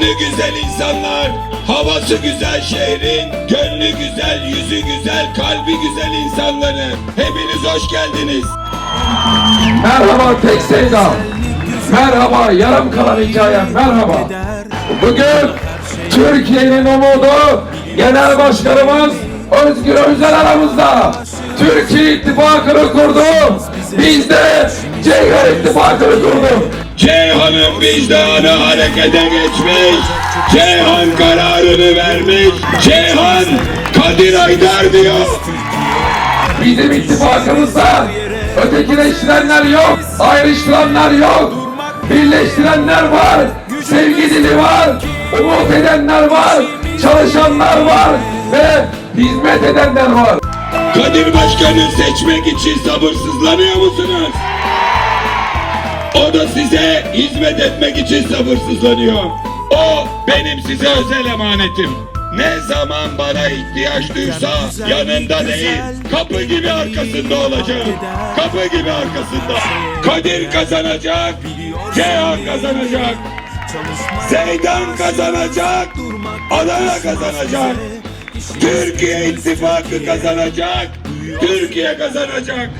Gönlü güzel insanlar, havası güzel şehrin, gönlü güzel, yüzü güzel, kalbi güzel insanları. Hepiniz hoş geldiniz. Merhaba tek sevdam. Merhaba yarım kalan hikayem. Merhaba. Bugün Türkiye'nin umudu Genel Başkanımız Özgür Özel aramızda. Türkiye İttifakı'nı kurdu. Biz de Ceyhan İttifakı'nı kurduk. Ceyhan'ın vicdanı harekete geçmiş. Ceyhan kararını vermiş. Ceyhan Kadir Aydar diyor. Bizim ittifakımızda ötekileştirenler yok, ayrıştıranlar yok. Birleştirenler var, sevgi dili var, umut edenler var, çalışanlar var ve hizmet edenler var. Kadir Başkan'ı seçmek için sabırsızlanıyor musunuz? O da size hizmet etmek için sabırsızlanıyor. O benim size özel emanetim. Ne zaman bana ihtiyaç duysa yanında değil, kapı gibi arkasında olacağım. Kapı gibi arkasında. Kadir kazanacak, Ceyhan kazanacak, Zeydan kazanacak, Adana kazanacak. Türkiye ittifakı kazanacak. Türkiye kazanacak.